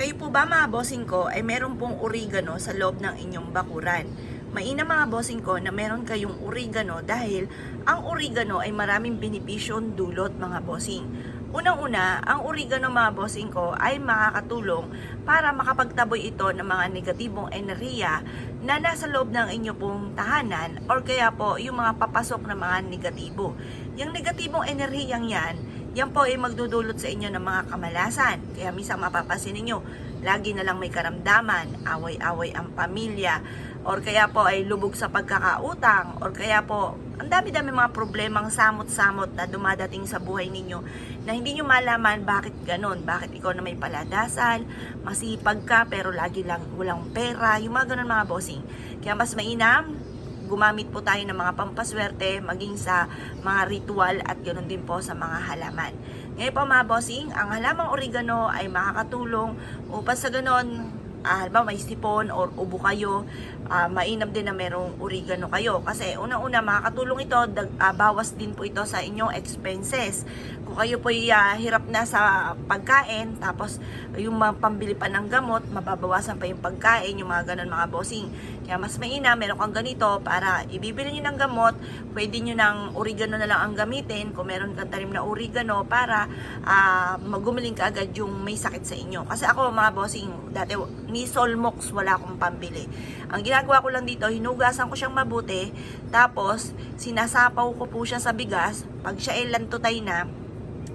Kayo po ba mga bossing ko ay meron pong oregano sa loob ng inyong bakuran? Mainam mga bossing ko na meron kayong oregano dahil ang oregano ay maraming benepisyon dulot mga bossing. Unang-una, ang oregano mga bossing ko ay makakatulong para makapagtaboy ito ng mga negatibong enerhiya na nasa loob ng inyo pong tahanan or kaya po yung mga papasok na mga negatibo. Yung negatibong enerhiyang yan, yan po ay magdudulot sa inyo ng mga kamalasan. Kaya minsan mapapasin ninyo, lagi na lang may karamdaman, away-away ang pamilya, or kaya po ay lubog sa pagkakautang, or kaya po ang dami-dami mga problemang samot-samot na dumadating sa buhay ninyo na hindi nyo malaman bakit ganon, bakit ikaw na may paladasal, masipag ka pero lagi lang walang pera, yung mga ganon mga bossing. Kaya mas mainam, gumamit po tayo ng mga pampaswerte maging sa mga ritual at ganoon din po sa mga halaman. Ngayon po mga bossing, ang halamang oregano ay makakatulong upang sa ganon, ah, halimbawa may sipon or ubo kayo, ah, mainam din na merong oregano kayo. Kasi unang-una makakatulong ito, dag, ah, bawas din po ito sa inyong expenses. Kung kayo po hirap na sa pagkain, tapos yung pambili pa ng gamot, mababawasan pa yung pagkain, yung mga ganon mga bossing. Kaya mas mainam, meron kang ganito para ibibili nyo ng gamot, pwede nyo ng oregano na lang ang gamitin kung meron kang tanim na oregano para ah, magumiling ka agad yung may sakit sa inyo. Kasi ako mga bossing, dati ni Solmox wala akong pambili. Ang ginagawa ko lang dito, hinugasan ko siyang mabuti, tapos sinasapaw ko po siya sa bigas, pag siya ay lantutay na,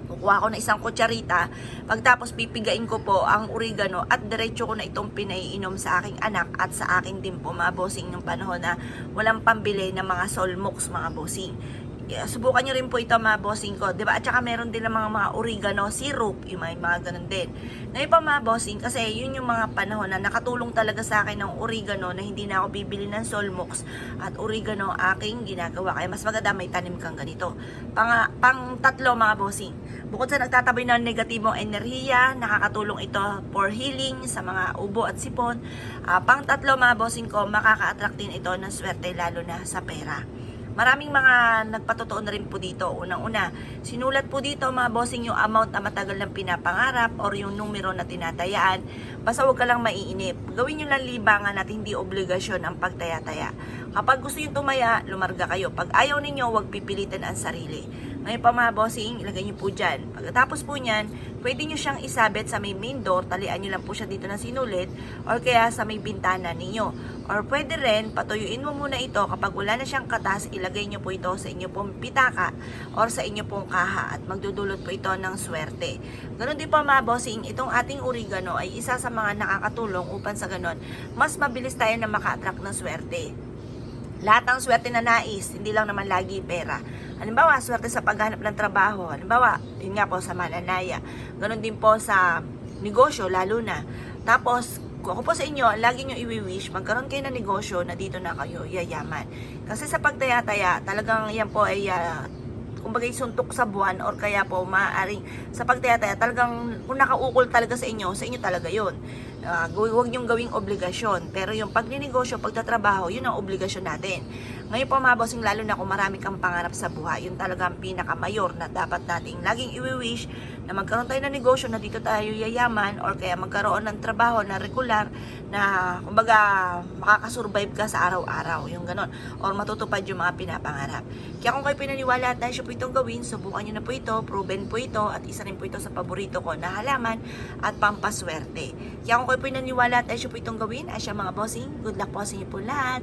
kukuha ko na isang kutsarita, pagtapos pipigain ko po ang oregano at diretso ko na itong pinaiinom sa aking anak at sa aking din po mga bossing ng panahon na walang pambili ng mga solmox mga bossing. Yeah, subukan nyo rin po ito mga bossing ko, 'di ba? At saka meron din ng mga mga oregano syrup, yung mga, mga ganun din. Ngayon pa mga bossing, kasi yun yung mga panahon na nakatulong talaga sa akin ng oregano na hindi na ako bibili ng solmox at oregano aking ginagawa. Kaya mas maganda may tanim kang ganito. Pang, pang tatlo mga bossing, bukod sa nagtataboy ng negatibong enerhiya, nakakatulong ito for healing sa mga ubo at sipon. Ah, pang tatlo mga bossing ko, makaka-attract din ito ng swerte lalo na sa pera. Maraming mga nagpatotoo na rin po dito. Unang-una, sinulat po dito mga bossing yung amount na matagal ng pinapangarap or yung numero na tinatayaan. Basta huwag ka lang maiinip. Gawin nyo lang libangan at hindi obligasyon ang pagtaya-taya. Kapag gusto nyo tumaya, lumarga kayo. Pag ayaw ninyo, huwag pipilitan ang sarili. Ngayon pa ilagay nyo po dyan. Pagkatapos po nyan, pwede nyo siyang isabit sa may main door, talian nyo lang po siya dito ng sinulit, or kaya sa may bintana ninyo. Or pwede rin, patuyuin mo muna ito kapag wala na siyang katas, ilagay nyo po ito sa inyo pong pitaka or sa inyo pong kaha at magdudulot po ito ng swerte. Ganon din po mga itong ating oregano ay isa sa mga nakakatulong upang sa ganon, mas mabilis tayo na maka-attract ng swerte. Lahat ng swerte na nais, hindi lang naman lagi pera. Halimbawa, swerte sa paghanap ng trabaho. Halimbawa, yun nga po sa mananaya. Ganon din po sa negosyo, lalo na. Tapos, ako po sa inyo, lagi nyo i-wish, magkaroon kayo ng negosyo na dito na kayo yayaman. Kasi sa pagtaya-taya, talagang yan po ay uh, kumbaga suntok sa buwan or kaya po maaaring sa pagtaya-taya talagang kung nakaukol talaga sa inyo, sa inyo talaga yun. Uh, huwag niyong gawing obligasyon. Pero yung pagninegosyo, pagtatrabaho, yun ang obligasyon natin. Ngayon po mga bossing, lalo na kung marami kang pangarap sa buhay, yun talaga ang pinakamayor na dapat nating laging i-wish na magkaroon tayo ng negosyo na dito tayo yayaman or kaya magkaroon ng trabaho na regular na kumbaga makakasurvive ka sa araw-araw, yung ganon. Or matutupad yung mga pinapangarap. Kaya kung kayo pinaniwala at siya po itong gawin, subukan nyo na po ito, proven po ito, at isa rin po ito sa paborito ko na halaman at pampaswerte. Kaya kung kayo pinaniwala at dahil siya po itong gawin, ay siya mga bossing, good luck po sa inyo po lahat.